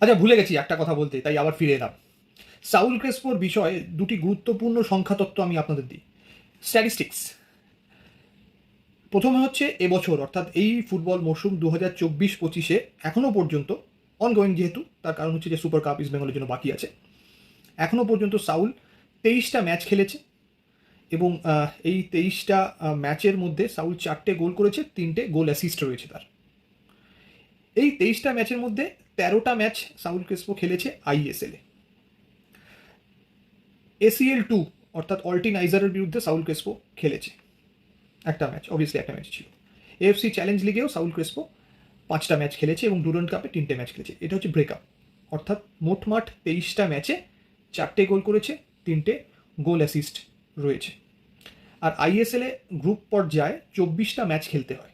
আচ্ছা ভুলে গেছি একটা কথা বলতে, তাই আবার ফিরে এলাম। সাউল ক্রেসপোর বিষয়ে দুটি গুরুত্বপূর্ণ সংখ্যা তত্ত্ব আমি আপনাদের দিই। স্ট্যাটিস্টিক্স প্রথমে হচ্ছে এবছর, অর্থাৎ এই ফুটবল মরশুম দু হাজার চব্বিশ পঁচিশে এখনও পর্যন্ত অনগোয়িং যেহেতু, তার কারণ হচ্ছে যে সুপার কাপ ইস্ট বেঙ্গলের জন্য বাকি আছে। এখনও পর্যন্ত সাউল তেইশটা ম্যাচ খেলেছে এবং এই তেইশটা ম্যাচের মধ্যে সাউল চারটে গোল করেছে, তিনটে গোল অ্যাসিস্ট রয়েছে তার। এই তেইশটা ম্যাচের মধ্যে তেরোটা ম্যাচ সাউল ক্রেসপো খেলেছে আইএসএলে এসিএল টু অর্থাৎ অল্টিনাইজারের বিরুদ্ধে সাউল ক্রেসপো খেলেছে। একটা ম্যাচ অবভিয়াসলি একটা ম্যাচ ছিল। এএফসি চ্যালেঞ্জ লিগেও সাউল ক্রেসপো পাঁচটা ম্যাচ খেলেছে এবং ডুরান্ট কাপে তিনটে ম্যাচ খেলেছে। এটা হচ্ছে ব্রেকআপ অর্থাৎ মোটমাট তেইশটা ম্যাচে চারটে গোল করেছে, তিনটে গোল অ্যাসিস্ট রয়েছে। আর আইএসএলে গ্রুপ পর্যায়ে চব্বিশটা ম্যাচ খেলতে হয়।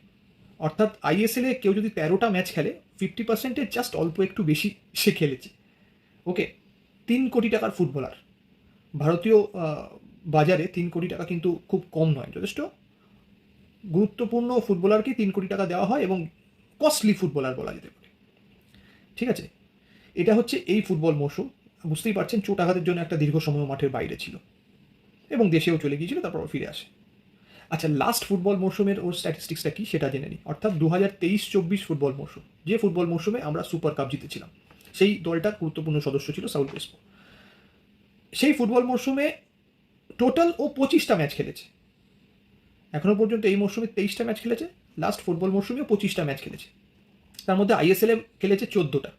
অর্থাৎ আইএসএলে কেউ যদি তেরোটা ম্যাচ খেলে ফিফটি পার্সেন্টের জাস্ট অল্প একটু বেশি সে খেলেছে। ওকে তিন কোটি টাকার ফুটবলার ভারতীয় বাজারে তিন কোটি টাকা কিন্তু খুব কম নয়, যথেষ্ট? গুরুত্বপূর্ণ ফুটবলারকে তিন কোটি টাকা দেওয়া হয় এবং কস্টলি ফুটবলার বলা যেতে পারে। ঠিক আছে? এটা হচ্ছে এই ফুটবল মৌসুম। বুঝতেই পারছেন, চোট আঘাতের জন্য একটা দীর্ঘ সময় মাঠের বাইরে ছিল। এবং দেশেও চলে গিয়েছিল, তারপর ফিরে আসে। আচ্ছা লাস্ট ফুটবল মৌসুমের ওর স্ট্যাটিস্টিক্সটা কি সেটা জেনে নিই অর্থাৎ দু হাজার তেইশ চব্বিশ ফুটবল মৌসুম যে ফুটবল মৌসুমে আমরা সুপার কাপ জিতেছিলাম, সেই দলটার গুরুত্বপূর্ণ সদস্য ছিল সাউল ক্রেসপো সেই ফুটবল মৌসুমে টোটাল ও পঁচিশটা ম্যাচ খেলেছে। এখনও পর্যন্ত এই মৌসুমে তেইশটা ম্যাচ খেলেছে লাস্ট ফুটবল মৌসুমেও পঁচিশটা ম্যাচ খেলেছে। তার মধ্যে আইএসএল খেলেছে চোদ্দোটা।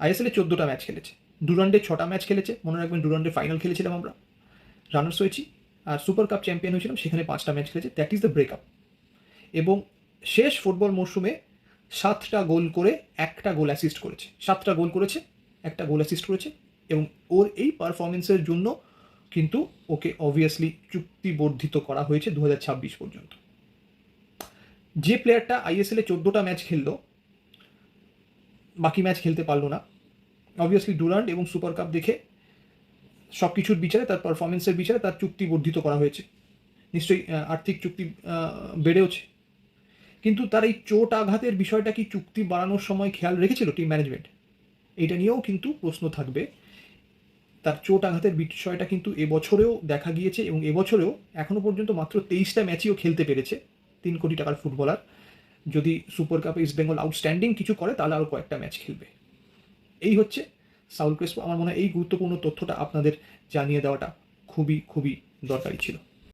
আইএসএল চোদ্দোটা ম্যাচ খেলেছে। ডুরান্ডে ছটা ম্যাচ খেলেছে। মনে রাখবেন ডুরান্ডে ফাইনাল খেলেছিলাম আমরা। রানার্স হয়েছি। আর সুপার কাপ চ্যাম্পিয়ন হয়েছিলাম, সেখানে পাঁচটা ম্যাচ খেলেছে দ্যাট ইজ দ্য ব্রেকআপ এবং শেষ ফুটবল মরশুমে সাতটা গোল করে একটা গোল অ্যাসিস্ট করেছে। সাতটা গোল করেছে, একটা গোল অ্যাসিস্ট করেছে এবং ওর এই পারফরমেন্সের জন্য কিন্তু ওকে অবভিয়াসলি চুক্তিবর্ধিত করা হয়েছে দু হাজার ছাব্বিশ পর্যন্ত। যে প্লেয়ারটা আইএসএল চোদ্দোটা ম্যাচ খেললো, বাকি ম্যাচ খেলতে পারল না অবভিয়াসলি ডুরান্ড এবং সুপার কাপ দেখে সব কিছুর বিচারে, তার পারফরমেন্সের বিচারে তার চুক্তি বর্ধিত করা হয়েছে। নিশ্চয়ই আর্থিক চুক্তি বেড়েওছে। কিন্তু তার এই চোট আঘাতের বিষয়টা কি চুক্তি বাড়ানোর সময় খেয়াল রেখেছিল টিম ম্যানেজমেন্ট এটা নিয়েও কিন্তু প্রশ্ন থাকবে। তার চোট আঘাতের বিষয়টা কিন্তু এবছরেও দেখা গিয়েছে এবং এবছরেও এখনও পর্যন্ত মাত্র তেইশটা ম্যাচেও খেলতে পেরেছে তিন কোটি টাকার ফুটবলার। যদি সুপার কাপে ইস্ট বেঙ্গল আউটস্ট্যান্ডিং কিছু করে, তাহলে আরও কয়েকটা ম্যাচ খেলবে। এই হচ্ছে সাউল ক্রেসপো, আমার মনে হয় এই গুরুত্বপূর্ণ তথ্যটা আপনাদের জানিয়ে দেওয়াটা খুবই খুবই দরকারি ছিল।